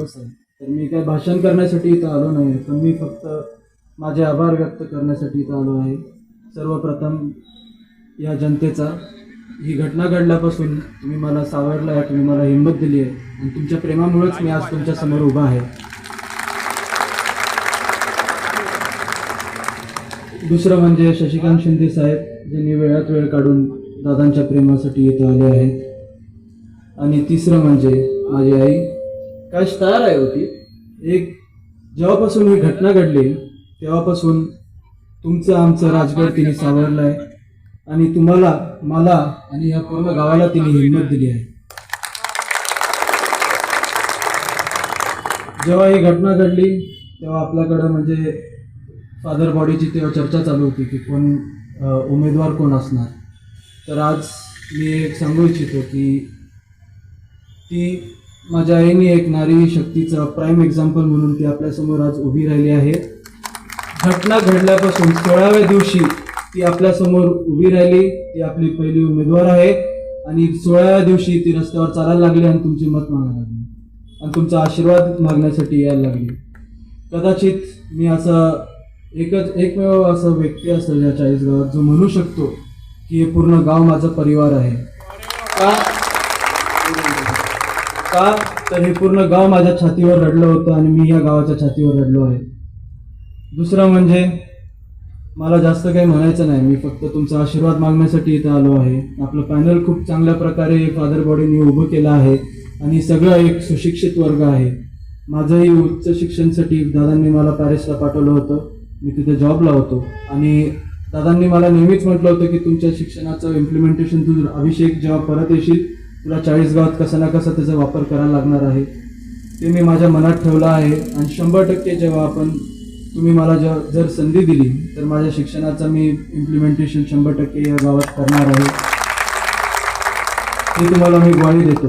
तर मी काय भाषण करण्यासाठी इथं आलो नाही पण मी फक्त माझे आभार व्यक्त करण्यासाठी इथं आलो आहे. सर्वप्रथम या जनतेचा ही घटना घडल्यापासून तुम्ही मला सावरलं आहे तुम्ही मला हिंमत दिली आहे. आणि तुमच्या प्रेमामुळेच मी आज तुमच्यासमोर उभा आहे. दुसरं म्हणजे शशिकांत शिंदे साहेब ज्यांनी वेळात वेळ काढून दादांच्या प्रेमासाठी इथं आले आहेत. आणि तिसरं म्हणजे माझी आई काय स्टार आहे होती एक जेव्हापासून ही घटना घडली तेव्हापासून तुमचं आमचं राजगड तिने सावरलं आहे आणि तुम्हाला मला आणि या पूर्ण गावाला तिने हिंमत दिली आहे. जेव्हा ही घटना घडली तेव्हा आपल्याकडं म्हणजे फादर बॉडीची तेव्हा चर्चा चालू होती की कोण उमेदवार कोण असणार. तर आज मी एक सांगू इच्छितो की ती माझ्या आईने एक नारी शक्तीचं प्राईम एक्झाम्पल म्हणून ती आपल्यासमोर आज उभी राहिली आहे. घटना घडल्यापासून सोळाव्या दिवशी ती आपल्यासमोर उभी राहिली. ती आपली पहिली उमेदवार आहे. आणि सोळाव्या दिवशी ती रस्त्यावर चालायला लागली आणि तुमची मत मागायला लागली. आणि तुमचा आशीर्वाद मागण्यासाठी यायला लागली. कदाचित मी असं एकच एकमेव असं व्यक्ती असेल या चाळीसगावात जो म्हणू शकतो की हे पूर्ण गाव माझा परिवार आहे. का? का? तर हे पूर्ण गाव माझ्या छातीवर रडलं होतं आणि मी या गावाच्या छातीवर रडलो आहे. दुसरं म्हणजे मला जास्त काही म्हणायचं नाही. मी फक्त तुमचा आशीर्वाद मागण्यासाठी इथं आलो आहे. आपलं पॅनल खूप चांगल्या प्रकारे फादर बॉडीने उभं केलं आहे आणि सगळं एक सुशिक्षित वर्ग आहे. माझंही उच्च शिक्षणासाठी दादांनी मला पॅरिसला पाठवलं होतं. मी तिथे जॉबला होतो. आणि दादांनी मला नेहमीच म्हटलं होतं की तुमच्या शिक्षणाचं इम्प्लिमेंटेशन तू अभिषेक जेव्हा परत येशील तुला चाळीस गावात कसा ना कसा त्याचा वापर करायला लागणार आहे. ते मी माझ्या मनात ठेवलं आहे आणि शंभर टक्के जेव्हा आपण तुम्ही मला जेव्हा जर संधी दिली तर माझ्या शिक्षणाचं मी इम्प्लिमेंटेशन शंभर टक्के या गावात करणार आहे. ते तुम्हाला मी ग्वाही देतो.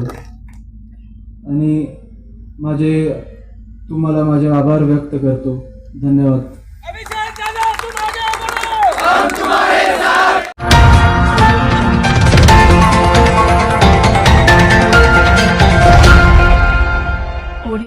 आणि माझे तुम्हाला माझे आभार व्यक्त करतो. धन्यवाद.